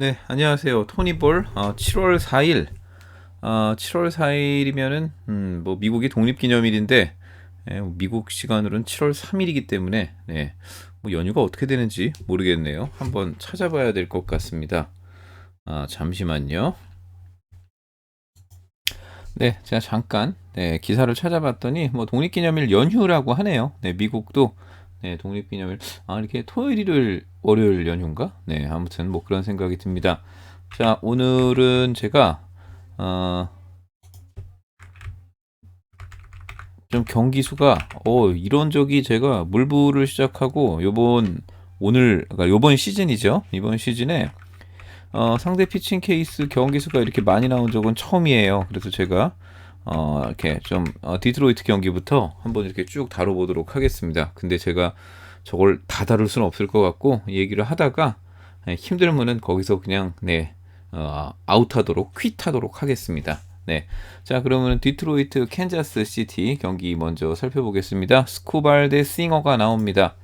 네, 안녕하세요. 토니볼 어, 7월 4일 어, 7월 4일이면은 음, 뭐 미국이 독립기념일인데 예, 미국 시간으로는 7월 3일이기 때문에 네, 뭐 연휴가 어떻게 되는지 모르겠네요. 한번 찾아봐야 될 것 같습니다. 아, 잠시만요. 네, 제가 잠깐 네, 기사를 찾아봤더니 뭐 독립기념일 연휴라고 하네요. 네, 미국도 네, 독립기념일 아 이렇게 토요일 일요일 월요일 연휴인가? 네, 아무튼 뭐 그런 생각이 듭니다. 자, 오늘은 제가 어, 좀 경기 수가 어 이런 적이 제가 물부를 시작하고 요번 오늘 그러니까 요번 시즌이죠. 이번 시즌에 어, 상대 피칭 케이스 경기 수가 이렇게 많이 나온 적은 처음이에요. 그래서 제가 어, 이렇게 좀 어, 디트로이트 경기부터 한번 이렇게 쭉 다뤄보도록 하겠습니다. 근데 제가 저걸 다 다룰 수는 없을 것 같고 얘기를 하다가 네, 힘들면은 거기서 그냥 네 어, 아웃하도록 퀴트하도록 하겠습니다. 네, 자 그러면 디트로이트 캔자스 시티 경기 먼저 살펴보겠습니다. 스쿠발 대 싱어가 나옵니다.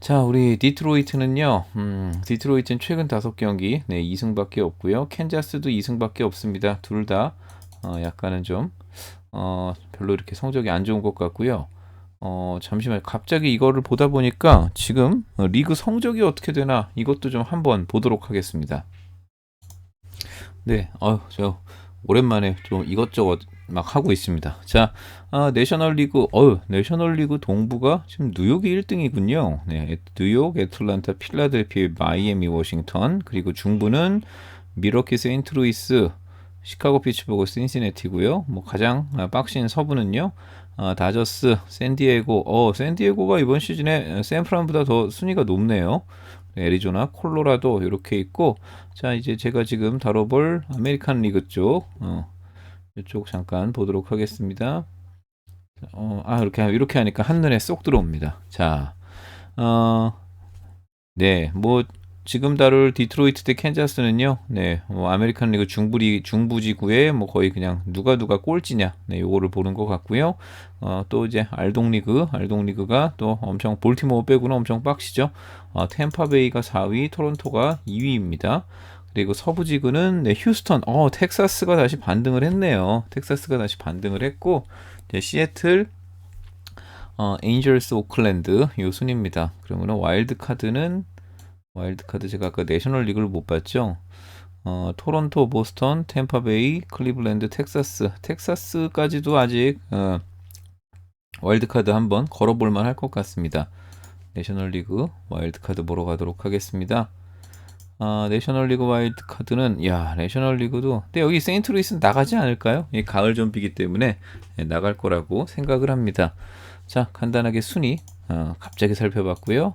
자, 우리 디트로이트는요, 음, 디트로이트는 최근 다섯 경기, 네, 2승밖에 없고요. 캔자스도 2승밖에 없습니다. 둘 다, 어, 약간은 좀, 어, 별로 이렇게 성적이 안 좋은 것 같고요. 어, 잠시만, 갑자기 이거를 보다 보니까 지금 어, 리그 성적이 어떻게 되나 이것도 좀 한번 보도록 하겠습니다. 네, 어, 저 오랜만에 좀 이것저것 막 하고 있습니다. 자, 아, 내셔널 리그, 어유, 내셔널 리그 동부가 지금 뉴욕이 1등이군요. 네, 뉴욕, 애틀란타, 필라델피아, 마이애미, 워싱턴, 그리고 중부는 미러키, 세인트루이스, 시카고, 피츠버그, 신시내티고요. 뭐 가장 아, 빡신 서부는요. 아, 다저스, 샌디에고, 어, 샌디에고가 이번 시즌에 샌프란보다 더 순위가 높네요. 애리조나, 콜로라도 이렇게 있고, 자 이제 제가 지금 다뤄볼 아메리칸 리그 쪽, 어, 이쪽 잠깐 보도록 하겠습니다. 어, 아 이렇게 이렇게 하니까 한눈에 쏙 들어옵니다. 자, 어, 네, 뭐 지금 다룰 디트로이트 대 캔자스는요, 네, 뭐 아메리칸 리그 중부리 중부지구에 뭐 거의 그냥 누가 누가 꼴찌냐, 네, 요거를 보는 것 같고요. 어, 또 이제 알동 리그, 알동 리그가 또 엄청 볼티모어 빼고는 엄청 빡시죠. 어, 템파베이가 4위, 토론토가 2위입니다. 그리고 서부지구는 네, 휴스턴, 어, 텍사스가 다시 반등을 했네요. 텍사스가 다시 반등을 했고, 이제 시애틀, 어, 에인절스 오클랜드 요 순입니다. 그러면 와일드 카드는 와일드 카드 제가 아까 내셔널 리그를 못 봤죠. 어, 토론토, 보스턴, 템파베이, 클리블랜드, 텍사스. 텍사스까지도 아직 어, 와일드카드 한번 걸어볼 만 할 것 같습니다. 내셔널리그 와일드카드 보러 가도록 하겠습니다. 아, 내셔널리그 와일드카드는 야 내셔널리그도 근데 여기 세인트루이스 나가지 않을까요? 이 가을 좀비기 때문에 네, 나갈 거라고 생각을 합니다. 자 간단하게 순위 어, 갑자기 살펴봤고요.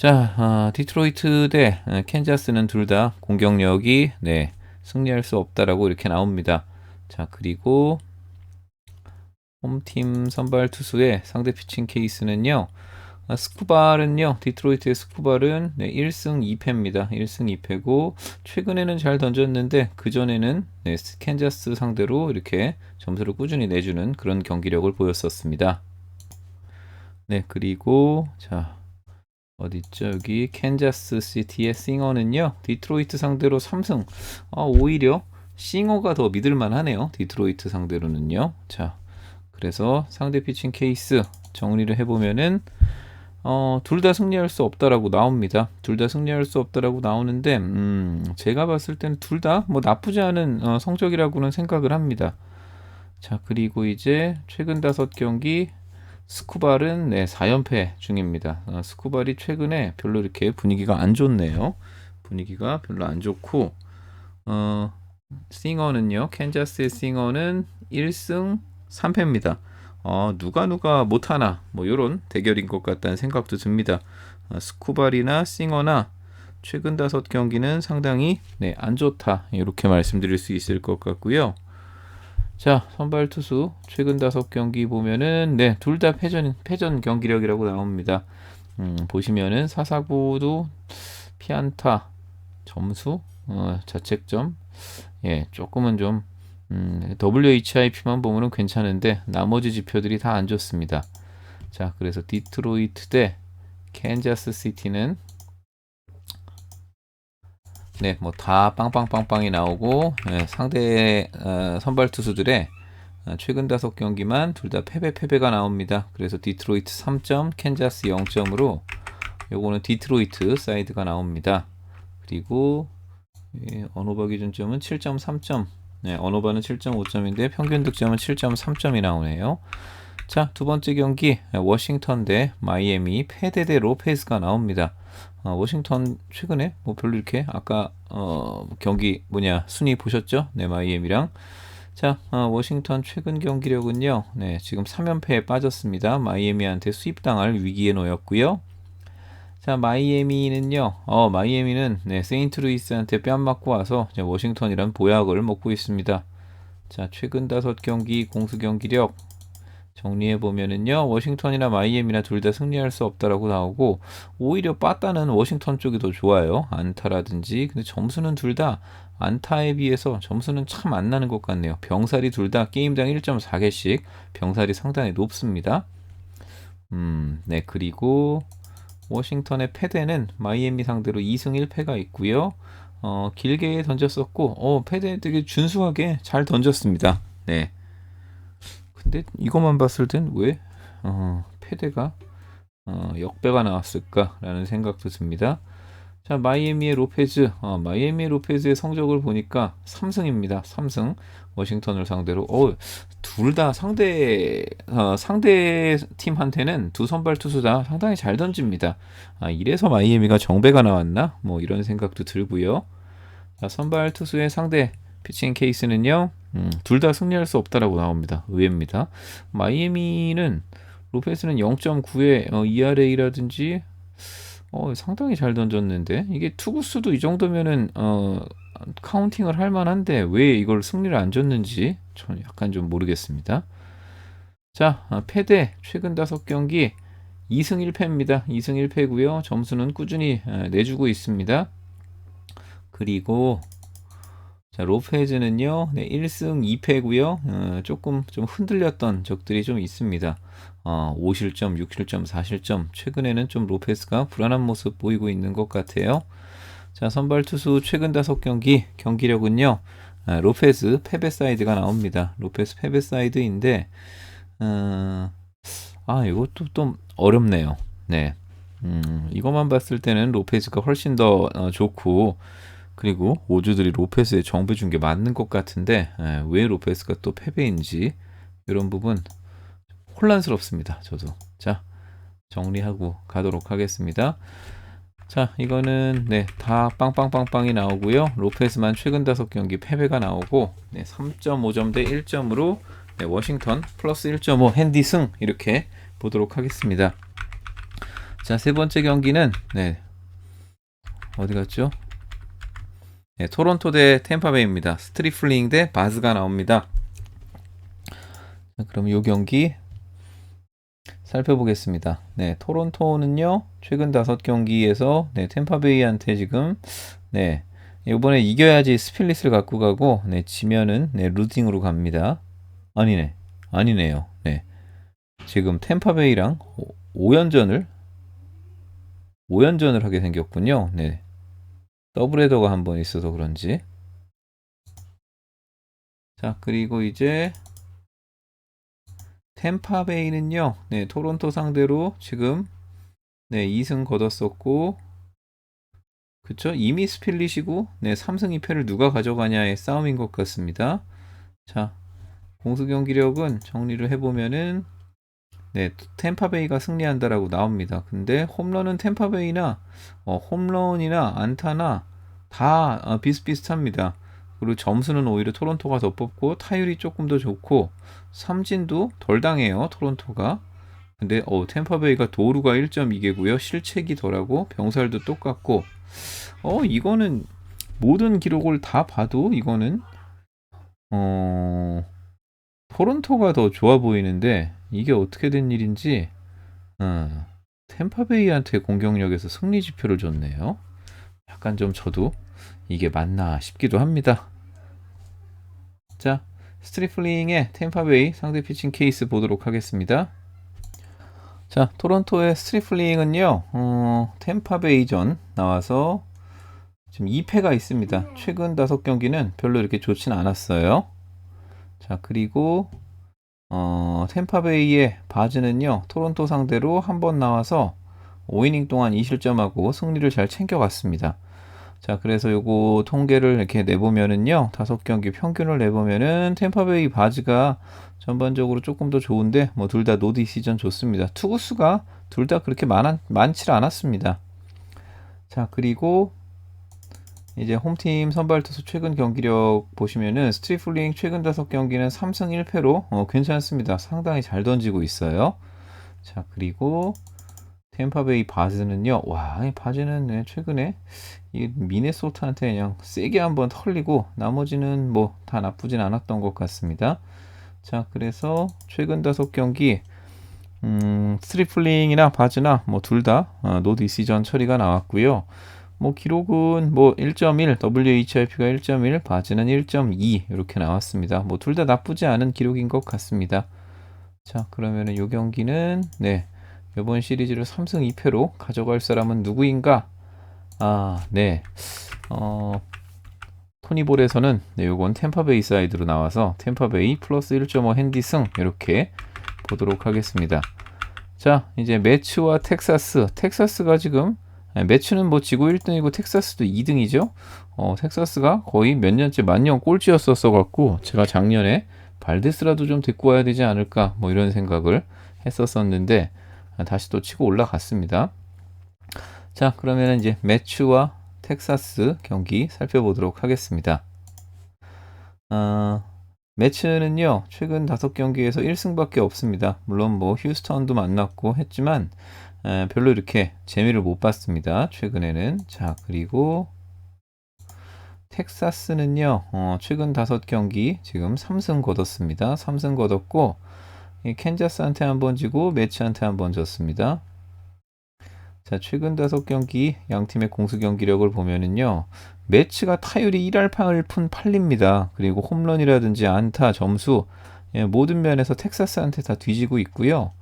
자, 어, 디트로이트 대 어, 캔자스는 둘 다 공격력이 네, 승리할 수 없다라고 이렇게 나옵니다. 자, 그리고 홈팀 선발 투수의 상대 피칭 케이스는요. 아, 스쿠발은요. 디트로이트의 스쿠발은 네, 1승 2패입니다. 1승 2패고 최근에는 잘 던졌는데 그 전에는 네, 캔자스 상대로 이렇게 점수를 꾸준히 내주는 그런 경기력을 보였었습니다. 네, 그리고 자 어디있죠 여기 캔자스 시티의 싱어는요 디트로이트 상대로 3승 아, 오히려 싱어가 더 믿을만 하네요 디트로이트 상대로는요 자 그래서 상대 피칭 케이스 정리를 해보면은 어, 둘 다 승리할 수 없다라고 나옵니다. 둘 다 승리할 수 없다라고 나오는데, 음, 제가 봤을 때는 둘 다 뭐 나쁘지 않은 어, 성적이라고는 생각을 합니다. 자, 그리고 이제 최근 다섯 경기 스쿠발은 네, 4연패 중입니다. 어, 스쿠발이 최근에 별로 이렇게 분위기가 안 좋네요. 분위기가 별로 안 좋고 어, 싱어는요. 캔자스의 싱어는 1승 3패입니다. 어, 누가 누가 못하나 뭐 이런 대결인 것 같다는 생각도 듭니다. 어, 스쿠발이나 싱어나 최근 다섯 경기는 상당히 네, 안 좋다 이렇게 말씀드릴 수 있을 것 같고요. 자, 선발 투수 최근 다섯 경기 보면은 네, 둘 다 패전 패전 경기력이라고 나옵니다. 음, 보시면은 사사구도 피안타 점수 어, 자책점 예, 조금은 좀 음, WHIP만 보면은 괜찮은데 나머지 지표들이 다 안 좋습니다. 자, 그래서 디트로이트 대 캔자스 시티는 네, 뭐 다 빵빵빵빵이 나오고 네, 상대 어, 선발 투수들의 어, 최근 다섯 경기만 둘 다 패배 패배가 나옵니다. 그래서 디트로이트 3점, 캔자스 0점으로 요거는 디트로이트 사이드가 나옵니다. 그리고 예, 언오버 기준점은 7.3점. 네, 언오버는 7.5점인데 평균 득점은 7.3점이 나오네요. 자, 두 번째 경기 워싱턴 대 마이애미 패대 대 로페스가 나옵니다. 어, 워싱턴 최근에 뭐 별로 이렇게 아까 어, 경기 뭐냐 순위 보셨죠? 네, 마이애미랑 자, 어, 워싱턴 최근 경기력은요. 네, 지금 3연패에 빠졌습니다. 마이애미한테 수입당할 위기에 놓였고요. 자, 마이애미는요. 어, 마이애미는 네, 세인트루이스한테 뺨 맞고 와서 워싱턴이란 보약을 먹고 있습니다. 자, 최근 다섯 경기 공수 경기력 정리해 보면은요. 워싱턴이나 마이애미나 둘 다 승리할 수 없다라고 나오고 오히려 빠따는 워싱턴 쪽이 더 좋아요. 안타라든지. 근데 점수는 둘 다 안타에 비해서 점수는 참 안 나는 것 같네요. 병살이 둘 다 게임당 1.4개씩 병살이 상당히 높습니다. 음, 네. 그리고 워싱턴의 패대는 마이애미 상대로 2승 1패가 있고요. 어, 길게 던졌었고, 어, 패대 되게 준수하게 잘 던졌습니다. 네. 근데 이것만 봤을 땐 왜, 어, 패대가, 어, 역배가 나왔을까라는 생각도 듭니다. 자, 마이애미의 로페즈, 어, 마이애미의 로페즈의 성적을 보니까 3승입니다. 3승. 워싱턴을 상대로, 어, 둘 다 상대, 어, 상대 팀한테는 두 선발 투수 다 상당히 잘 던집니다. 아, 이래서 마이애미가 정배가 나왔나? 뭐 이런 생각도 들고요. 자, 선발 투수의 상대 피칭 케이스는요, 음, 둘 다 승리할 수 없다라고 나옵니다. 의외입니다. 마이애미는 로페스는 0.9의 어, ERA라든지 어, 상당히 잘 던졌는데 이게 투구수도 이 정도면은 어, 카운팅을 할 만한데 왜 이걸 승리를 안 줬는지 저는 약간 좀 모르겠습니다. 자, 아, 패대 최근 다섯 경기 2승 1패입니다. 2승 1패고요. 점수는 꾸준히 아, 내주고 있습니다. 그리고 자, 로페즈는요, 네, 1승 2패고요. 어, 조금 좀 흔들렸던 적들이 좀 있습니다. 어, 5실점, 6실점, 4실점. 최근에는 좀 로페스가 불안한 모습 보이고 있는 것 같아요. 자, 선발 투수 최근 다섯 경기 경기력은요. 아, 로페스 패배 사이드가 나옵니다. 로페스 패배 사이드인데 어, 아, 이것도 좀 어렵네요. 네. 음, 이것만 봤을 때는 로페스가 훨씬 더 어, 좋고 그리고 오주들이 로페스에 정배 준 게 맞는 것 같은데 에, 예, 왜 로페스가 또 패배인지 이런 부분 혼란스럽습니다. 저도 자 정리하고 가도록 하겠습니다. 자 이거는 네다 빵빵빵빵이 나오고요. 로페스만 최근 다섯 경기 패배가 나오고 네, 3.5점 대 1점으로 네, 워싱턴 플러스 1.5 핸디 승 이렇게 보도록 하겠습니다. 자 세 번째 경기는 네 어디 갔죠? 네, 토론토 대 템파베이입니다. 스트리플링 대 바즈가 나옵니다. 자, 그럼 이 경기 살펴보겠습니다. 네, 토론토는요 최근 다섯 경기에서 네, 템파베이한테 지금 네 이번에 이겨야지 스필릿을 갖고 가고 네 지면은 네 루팅으로 갑니다. 아니네, 아니네요. 네, 지금 템파베이랑 5연전을 5연전을 하게 생겼군요. 네, 더블 헤더가 한 번 있어서 그런지. 자 그리고 이제 템파베이는요. 네 토론토 상대로 지금 네 2승 거뒀었고 그쵸? 이미 스필릿이고 네 3승 2패를 누가 가져가냐의 싸움인 것 같습니다. 자 공수 경기력은 정리를 해보면은 네, 템파베이가 승리한다라고 나옵니다. 근데 홈런은 템파베이나 어, 홈런이나 안타나 다 어, 비슷비슷합니다. 그리고 점수는 오히려 토론토가 더 뽑고 타율이 조금 더 좋고 삼진도 덜 당해요. 토론토가. 근데 어, 템파베이가 도루가 1.2개고요. 실책이 덜하고 병살도 똑같고 어 이거는 모든 기록을 다 봐도 이거는 어 토론토가 더 좋아 보이는데 이게 어떻게 된 일인지 어, 템파베이한테 공격력에서 승리 지표를 줬네요. 약간 좀 저도 이게 맞나 싶기도 합니다. 자, 스트리플링의 템파베이 상대 피칭 케이스 보도록 하겠습니다. 자, 토론토의 스트리플링은요, 어, 템파베이전 나와서 지금 2패가 있습니다. 최근 다섯 경기는 별로 이렇게 좋지는 않았어요. 자, 그리고 어, 템파베이의 바즈는요. 토론토 상대로 한 번 나와서 5이닝 동안 2실점하고 승리를 잘 챙겨갔습니다. 자, 그래서 요거 통계를 이렇게 내보면은요. 다섯 경기 평균을 내보면은 템파베이 바즈가 전반적으로 조금 더 좋은데 뭐 둘 다 노디 시전 좋습니다. 투구수가 둘 다 그렇게 많 많지 않았습니다. 자, 그리고 이제 홈팀 선발 투수 최근 경기력 보시면은 스트리플링 최근 다섯 경기는 3승 1패로 어, 괜찮습니다. 상당히 잘 던지고 있어요. 자, 그리고 템파베이 바즈는요. 와, 이 바즈는 네, 최근에 이 미네소타한테 그냥 세게 한번 털리고 나머지는 뭐 다 나쁘진 않았던 것 같습니다. 자, 그래서 최근 다섯 경기 음, 스트리플링이나 바즈나 뭐 둘다 어, 노 디시전 처리가 나왔고요. 뭐 기록은 뭐 1.1, WHIP가 1.1, 바즈는 1.2 이렇게 나왔습니다. 뭐 둘 다 나쁘지 않은 기록인 것 같습니다. 자, 그러면은 요 경기는 네. 이번 시리즈를 3승 2패로 가져갈 사람은 누구인가? 아, 네. 어, 토니볼에서는 네, 요건 템파베이 사이드로 나와서 템파베이 플러스 1.5 핸디승 이렇게 보도록 하겠습니다. 자, 이제 매츠와 텍사스. 텍사스가 지금 매츠는 뭐 지고 1등이고 텍사스도 2등이죠. 어, 텍사스가 거의 몇 년째 만년 꼴찌였었어 갖고 제가 작년에 발데스라도 좀 데리고 와야 되지 않을까 뭐 이런 생각을 했었었는데 다시 또 치고 올라갔습니다. 자, 그러면 이제 매츠와 텍사스 경기 살펴보도록 하겠습니다. 어, 매츠는요, 최근 다섯 경기에서 1승밖에 없습니다. 물론 뭐 휴스턴도 만났고 했지만, 에, 별로 이렇게 재미를 못 봤습니다. 최근에는. 자, 그리고 텍사스는요, 어, 최근 다섯 경기 지금 3승 거뒀습니다. 3승 거뒀고, 캔자스한테 한 번 지고 매치한테 한 번 졌습니다. 자, 최근 다섯 경기 양 팀의 공수 경기력을 보면은요. 매치가 타율이 1할 8푼 8리입니다. 그리고 홈런이라든지 안타, 점수 예, 모든 면에서 텍사스한테 다 뒤지고 있고요.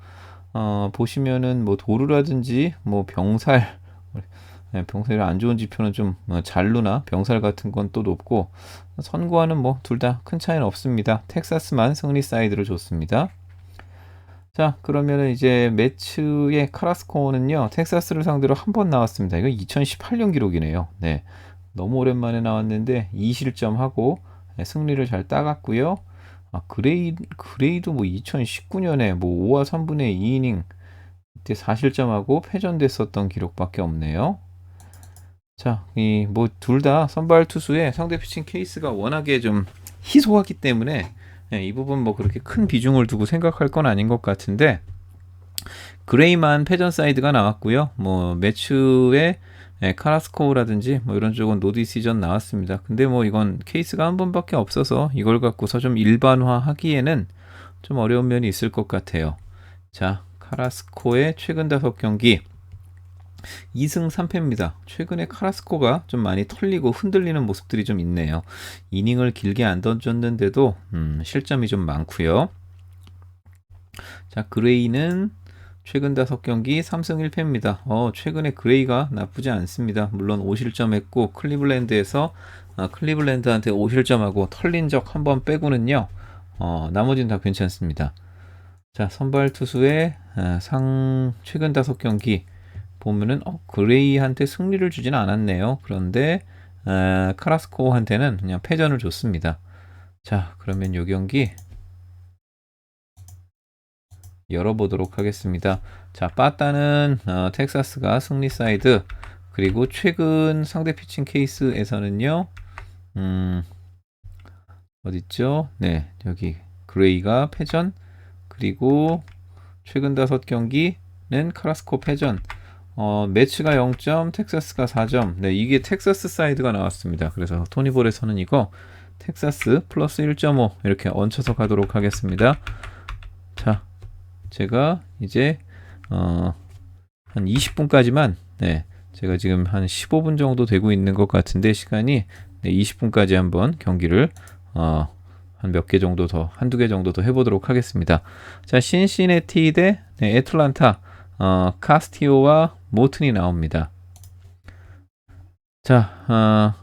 어, 보시면은 뭐 도루라든지 뭐 병살 예, 병살이 안 좋은 지표는 좀 어, 잘루나 병살 같은 건 또 높고 선구와는 뭐 둘 다 큰 차이는 없습니다. 텍사스만 승리 사이드를 줬습니다. 자, 그러면은 이제 매츠의 카라스코는요, 텍사스를 상대로 한 번 나왔습니다. 이거 2018년 기록이네요. 네. 너무 오랜만에 나왔는데 2실점하고 승리를 잘 따갔고요. 아, 그레이, 그레이도 뭐 2019년에 뭐 5와 3분의 2이닝 이때 4실점하고 패전됐었던 기록밖에 없네요. 자, 이 뭐 둘 다 선발 투수의 상대 피칭 케이스가 워낙에 좀 희소하기 때문에 네, 이 부분 뭐 그렇게 큰 비중을 두고 생각할 건 아닌 것 같은데 그레이만 패전 사이드가 나왔고요. 뭐 매추의 네, 카라스코라든지 뭐 이런 쪽은 노디 시전 나왔습니다. 근데 뭐 이건 케이스가 한 번밖에 없어서 이걸 갖고서 좀 일반화하기에는 좀 어려운 면이 있을 것 같아요. 자, 카라스코의 최근 다섯 경기 2승 3패입니다. 최근에 카라스코가 좀 많이 털리고 흔들리는 모습들이 좀 있네요. 이닝을 길게 안 던졌는데도 음, 실점이 좀 많고요. 자, 그레이는 최근 다섯 경기 3승 1패입니다. 어, 최근에 그레이가 나쁘지 않습니다. 물론 5실점 했고 클리블랜드에서 어, 클리블랜드한테 5실점하고 털린 적 한 번 빼고는요. 어, 나머지는 다 괜찮습니다. 자, 선발 투수의 어, 상 최근 다섯 경기 보면은 어, 그레이한테 승리를 주지는 않았네요. 그런데 어, 카라스코한테는 그냥 패전을 줬습니다. 자, 그러면 요 경기 열어보도록 하겠습니다. 자, 빠따는 어, 텍사스가 승리 사이드 그리고 최근 상대 피칭 케이스에서는요. 음, 어딨죠? 네, 여기 그레이가 패전 그리고 최근 다섯 경기는 카라스코 패전 어, 매치가 0점, 텍사스가 4점. 네, 이게 텍사스 사이드가 나왔습니다. 그래서 토니볼에서는 이거 텍사스 플러스 1.5 이렇게 얹혀서 가도록 하겠습니다. 자, 제가 이제 어, 한 20분까지만 네, 제가 지금 한 15분 정도 되고 있는 것 같은데 시간이 네, 20분까지 한번 경기를 어, 한 몇 개 정도 더, 한두 개 정도 더 해보도록 하겠습니다. 자, 신시내티 대 네, 애틀란타, 어, 카스티오와 모튼이 나옵니다. 자, 어,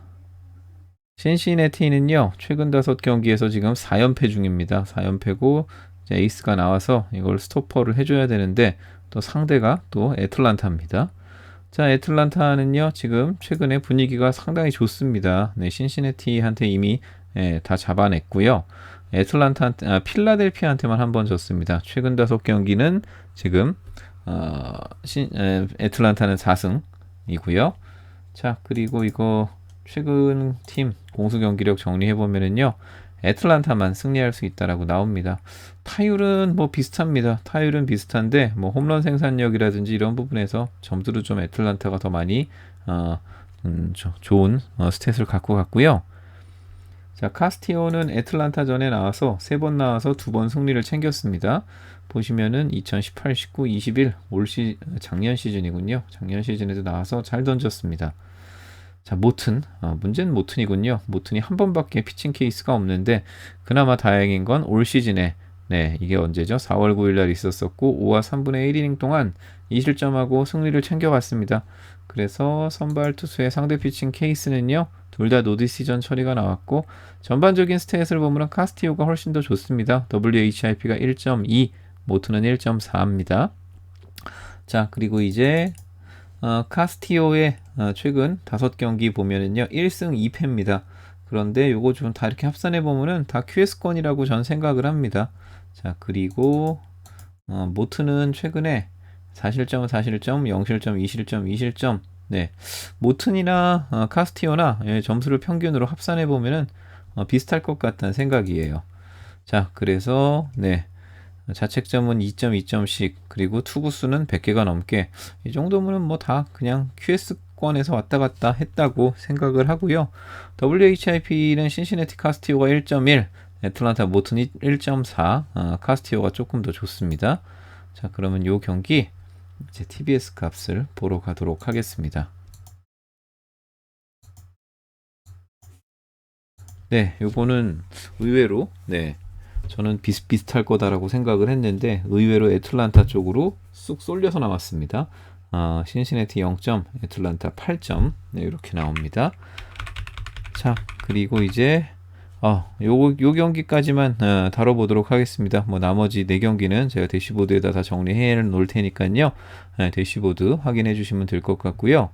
신시내티는요 최근 다섯 경기에서 지금 4연패 중입니다. 4연패고 이제 에이스가 나와서 이걸 스토퍼를 해줘야 되는데 또 상대가 또 애틀란타입니다. 자, 애틀란타는요 지금 최근에 분위기가 상당히 좋습니다. 네, 신시내티한테 이미 예, 다 잡아냈고요. 애틀란타, 아, 필라델피아한테만 한 번 졌습니다. 최근 다섯 경기는 지금 어, 신, 에, 애틀란타는 4승이고요. 자, 그리고 이거 최근 팀 공수 경기력 정리해 보면은요. 애틀란타만 승리할 수 있다라고 나옵니다. 타율은 뭐 비슷합니다. 타율은 비슷한데 뭐 홈런 생산력이라든지 이런 부분에서 점수로 좀 애틀란타가 더 많이 어, 음, 조, 좋은 어, 스탯을 갖고 갔고요. 자, 카스티오는 애틀란타 전에 나와서 세 번 나와서 두 번 승리를 챙겼습니다. 보시면은 2018, 19, 21 올 시 작년 시즌이군요. 작년 시즌에도 나와서 잘 던졌습니다. 자, 모튼. 어, 문제는 모튼이군요. 모튼이 한 번밖에 피칭 케이스가 없는데 그나마 다행인 건 올 시즌에 네, 이게 언제죠? 4월 9일 날 있었었고 5와 3분의 1이닝 동안 2실점하고 승리를 챙겨갔습니다. 그래서 선발 투수의 상대 피칭 케이스는요. 둘 다 노디시전 처리가 나왔고 전반적인 스탯을 보면 카스티오가 훨씬 더 좋습니다. WHIP가 1.2, 모트는 1.4입니다. 자, 그리고 이제 어, 카스티오의 어, 최근 다섯 경기 보면은요 1승 2패입니다. 그런데 요거 좀 다 이렇게 합산해 보면은 다 QS권이라고 전 생각을 합니다. 자 그리고 어, 모트는 최근에 4실점, 4실점, 0실점, 2실점, 2실점. 네, 모튼이나 어, 카스티오나 예, 점수를 평균으로 합산해 보면은 어, 비슷할 것 같다는 생각이에요. 자, 그래서 네. 자책점은 2.2점씩 그리고 투구수는 100개가 넘게 이 정도면 뭐 다 그냥 QS권에서 왔다 갔다 했다고 생각을 하고요. WHIP는 신시내티 카스티오가 1.1, 애틀란타 모튼이 1.4, 어, 카스티오가 조금 더 좋습니다. 자 그러면 요 경기 이제 TBS 값을 보러 가도록 하겠습니다. 네, 요거는 의외로 네 저는 비슷비슷할 거다라고 생각을 했는데 의외로 애틀란타 쪽으로 쑥 쏠려서 나왔습니다. 어, 신시내티 0점, 애틀란타 8점 네, 이렇게 나옵니다. 자 그리고 이제 어, 요, 요 경기까지만 어, 다뤄보도록 하겠습니다. 뭐 나머지 네 경기는 제가 대시보드에다 다 정리해 놓을 테니까요. 네, 대시보드 확인해 주시면 될 것 같고요.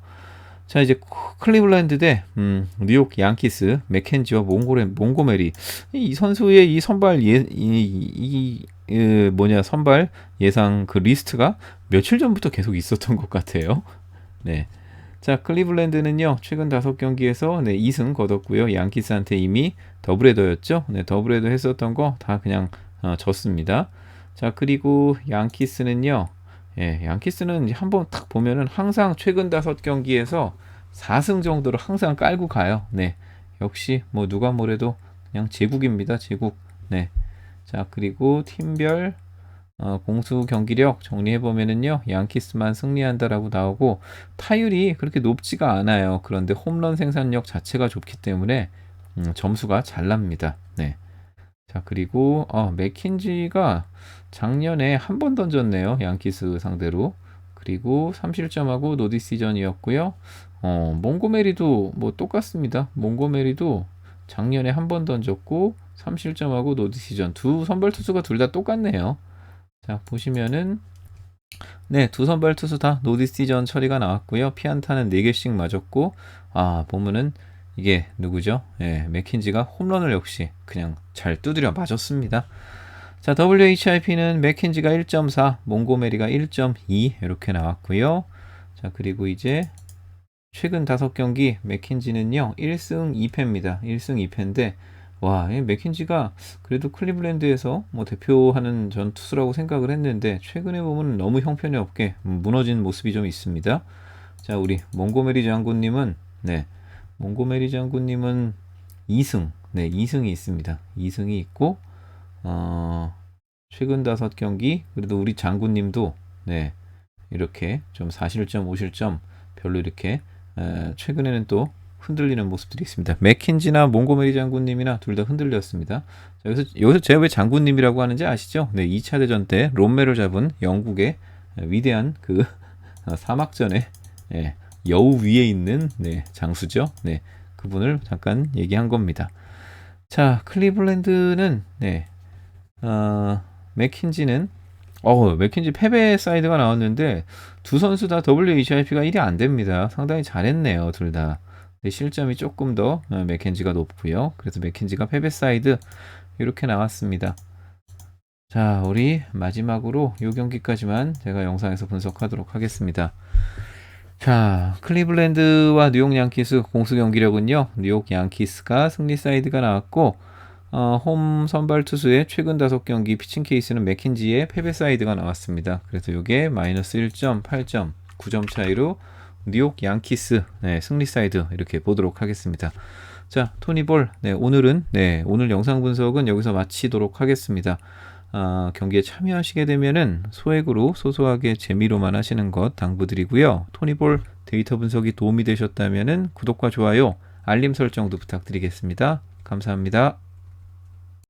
자 이제 클리블랜드 대 음, 뉴욕 양키스 맥켄지와 몽고레 몽고메리 이 선수의 이 선발 예, 이, 이, 이 뭐냐 선발 예상 그 리스트가 며칠 전부터 계속 있었던 것 같아요. 네. 자 클리블랜드는요 최근 다섯 경기에서 네 2승 거뒀고요 양키스한테 이미 더블헤더였죠 네 더블헤더 했었던 거 다 그냥 어, 졌습니다 자 그리고 양키스는요 예, 양키스는 한번 딱 보면은 항상 최근 다섯 경기에서 4승 정도로 항상 깔고 가요. 네. 역시 뭐 누가 뭐래도 그냥 제국입니다. 제국. 네. 자, 그리고 팀별 어, 공수 경기력 정리해 보면은요. 양키스만 승리한다라고 나오고 타율이 그렇게 높지가 않아요. 그런데 홈런 생산력 자체가 좋기 때문에 음, 점수가 잘 납니다. 네. 자, 그리고 어, 맥킨지가 작년에 한 번 던졌네요. 양키스 상대로. 그리고 3실점하고 노디시전이었고요. 어, 몽고메리도 뭐 똑같습니다. 몽고메리도 작년에 한 번 던졌고 3실점하고 노디시전 두 선발 투수가 둘 다 똑같네요. 자, 보시면은 네, 두 선발 투수 다 노디시전 처리가 나왔고요. 피안타는 4개씩 맞았고 아, 보면은 이게 누구죠? 예, 맥킨지가 홈런을 역시 그냥 잘 두드려 맞았습니다. 자, WHIP는 맥킨지가 1.4, 몽고메리가 1.2 이렇게 나왔고요. 자, 그리고 이제 최근 다섯 경기 맥킨지는요 1승 2패입니다. 1승 2패인데 와 맥킨지가 그래도 클리블랜드에서 뭐 대표하는 전 투수라고 생각을 했는데 최근에 보면 너무 형편이 없게 무너진 모습이 좀 있습니다. 자 우리 몽고메리 장군님은 네 몽고메리 장군님은 2승 네 2승이 있습니다. 2승이 있고 어, 최근 다섯 경기 그래도 우리 장군님도 네 이렇게 좀 4실점 5실점 별로 이렇게 에, 최근에는 또 흔들리는 모습들이 있습니다. 맥킨지나 몽고메리 장군님이나 둘 다 흔들렸습니다. 자, 여기서, 여기서 제가 왜 장군님이라고 하는지 아시죠? 네, 2차 대전 때 롬메를 잡은 영국의 위대한 그 사막전에 예, 여우 위에 있는 네, 장수죠. 네, 그분을 잠깐 얘기한 겁니다. 자, 클리블랜드는 네, 어, 맥킨지는 어, 맥킨지 패배 사이드가 나왔는데 두 선수 다 WHIP가 1이 안 됩니다. 상당히 잘했네요, 둘 다. 근데 실점이 조금 더 어, 맥켄지가 높고요. 그래서 맥켄지가 패배 사이드 이렇게 나왔습니다. 자, 우리 마지막으로 이 경기까지만 제가 영상에서 분석하도록 하겠습니다. 자, 클리블랜드와 뉴욕 양키스 공수 경기력은요. 뉴욕 양키스가 승리 사이드가 나왔고 어, 홈 선발 투수의 최근 다섯 경기 피칭 케이스는 맥킨지의 패배 사이드가 나왔습니다. 그래서 이게 마이너스 1점, 8점, 9점 차이로 뉴욕 양키스 네, 승리 사이드 이렇게 보도록 하겠습니다. 자, 토니 볼. 네, 오늘은 네, 오늘 영상 분석은 여기서 마치도록 하겠습니다. 아, 경기에 참여하시게 되면은 소액으로 소소하게 재미로만 하시는 것 당부드리고요. 토니볼 데이터 분석이 도움이 되셨다면은 구독과 좋아요, 알림 설정도 부탁드리겠습니다. 감사합니다.